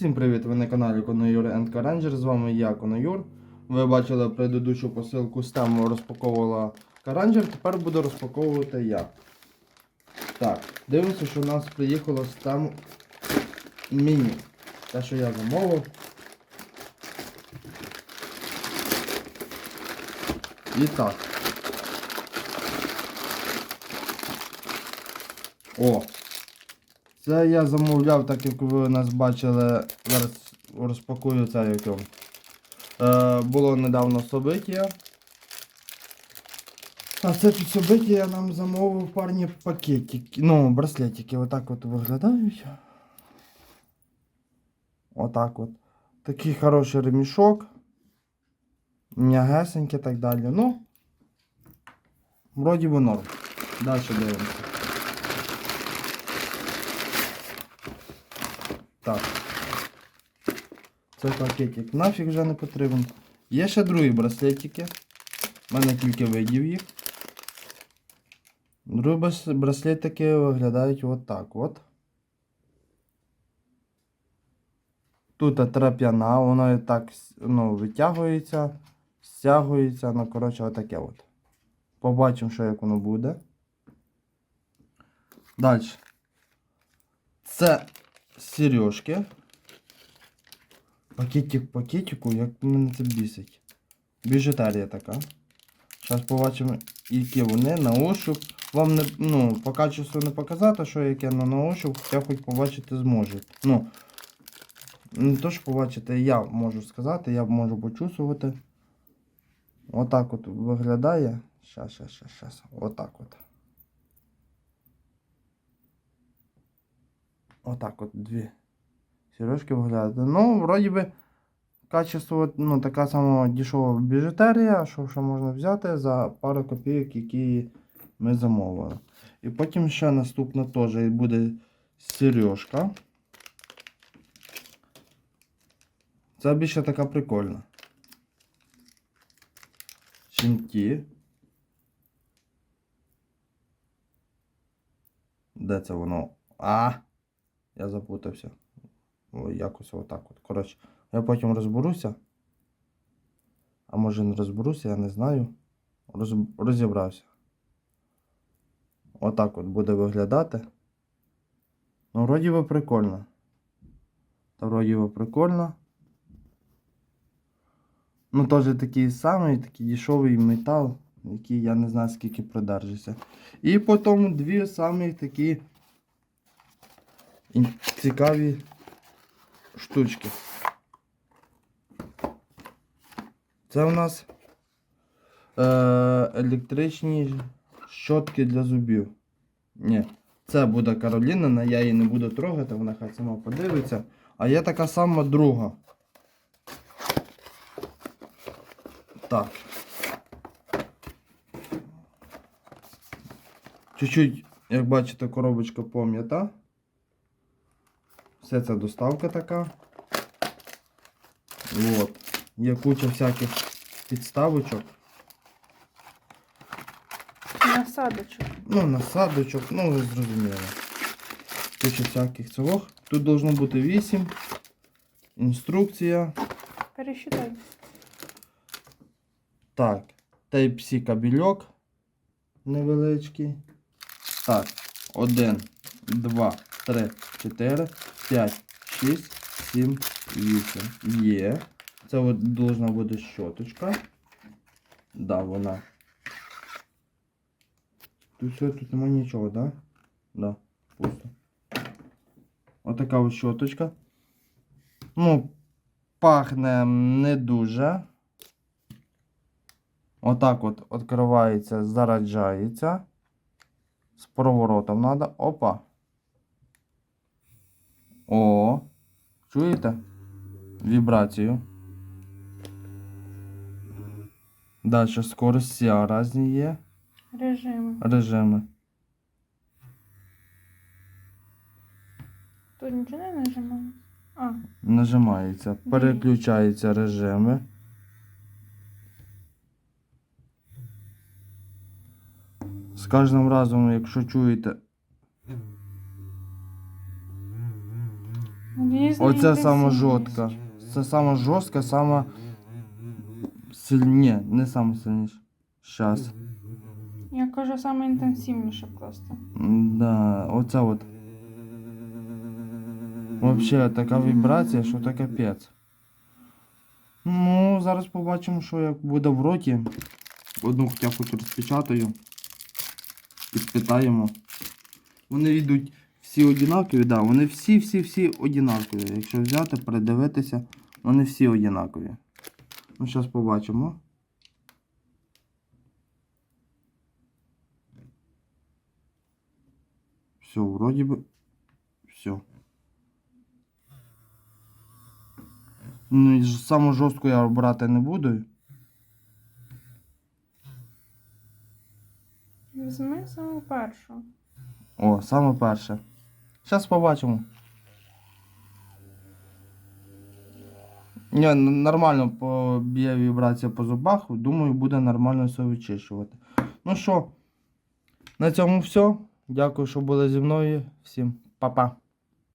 Всім привіт! Ви на каналі and Ranger. З вами я, Конойур. Ви бачили предыдущу посилку з тему розпаковувала Каранджер. Тепер буду розпаковувати я. Так, дивимося, що у нас приїхало з тему міні. Те, що я замовив. І так. О! Це я замовляв, так як ви нас бачили, зараз розпакую це як його. Е, було недавно собиття. А це тут собиття я нам замовив парні пакетики. Ну, браслетики отак от виглядають. Отак от. Такий хороший ремішок. М'ягесенький і так далі. Ну, вроді би норм. Далі дивимося. Так. Це пакетик нафіг вже не потрібен. Є ще другі браслетики. У мене кілька видів їх. Другі браслетики виглядають отак от. Тут трап'яна, воно і так ну, витягується, стягується, ну, коротше, отаке от. Побачимо, що як воно буде. Далі. Це сережки. Пакетик пакетику, як мене це бісить. Біжутерія така. Зараз побачимо, які вони на ощуп. Вам не, ну, по качеству не показати, що яке, на ощуп, хоча хоч побачити зможуть. Ну, не то, що побачити, я можу сказати, я можу почувствувати. Отак от виглядає. Щас, щас, щас, щас. Отак от. Отак от дві сережки виглядають. Ну, вроді би, качество, ну, така сама дешева біжутерія, що ще можна взяти за пару копійок, які ми замовили. І потім ще наступна теж буде сережка. Це більше така прикольна. Чим ті. Де це воно? А! Я запутався. Ой, якось отак от. Коротше, я потім розберуся. А може не розберуся, я не знаю. Роз... Розібрався. Отак от буде виглядати. Ну, вроді би прикольно. Та вроді би прикольно. Ну, теж такий самий, такий дешевий метал, який я не знаю скільки продержиться. І потім дві самі такі цікаві штучки. Це у нас е, електричні щотки для зубів. Ні, це буде Кароліна, я її не буду трогати, вона хай сама подивиться. А є така сама друга. Так. Чуть-чуть, як бачите, коробочка пом'ята. Все це доставка така. Вот. Є куча всяких підставочок. Насадочок. Ну, насадочок, ну ви зрозуміли. Куча всяких цього. Тут должно бути 8. Інструкція. Пересчитай. Так. Type-C кабельок невеличкий. Так. 1, 2, 3, 4, 5, 6, 7, 8. Є. Це от должна бути щоточка. Да, вона. Тут все, тут немає нічого, да? Да, пусто. Отака ось щоточка. Ну, пахне не дуже. Отак от відкривається, заряджається. З проворотом треба. Опа. О. Чуєте? Вібрацію. Далі скорості різні є. Режими. Режими. Тут нічого не нажимаємо. А, Нажимається. Переключаються режими. З кожним разом, якщо чуєте Оце сама жорстка. Це сама жорстка, сама сильні, не сама сильніша. Щас. Я кажу саме інтенсивніше просто. Да, оце от. Вообще така вібрація, що це капець. Ну, зараз побачимо, що як буде в роті. Одну хоча хоч розпечатаю. Підпитаємо. Вони йдуть всі однакові, да, вони всі-всі-всі однакові. Якщо взяти, передивитися, вони всі однакові. Ну, зараз побачимо. Все, вроді би. Все. Ну, саму жорстку я брати не буду. Візьми саму першу. О, саме перше. Зараз побачимо. Ні, нормально б'є вібрація по зубах. Думаю, буде нормально все вичищувати. Ну що, на цьому все. Дякую, що були зі мною. Всім па-па.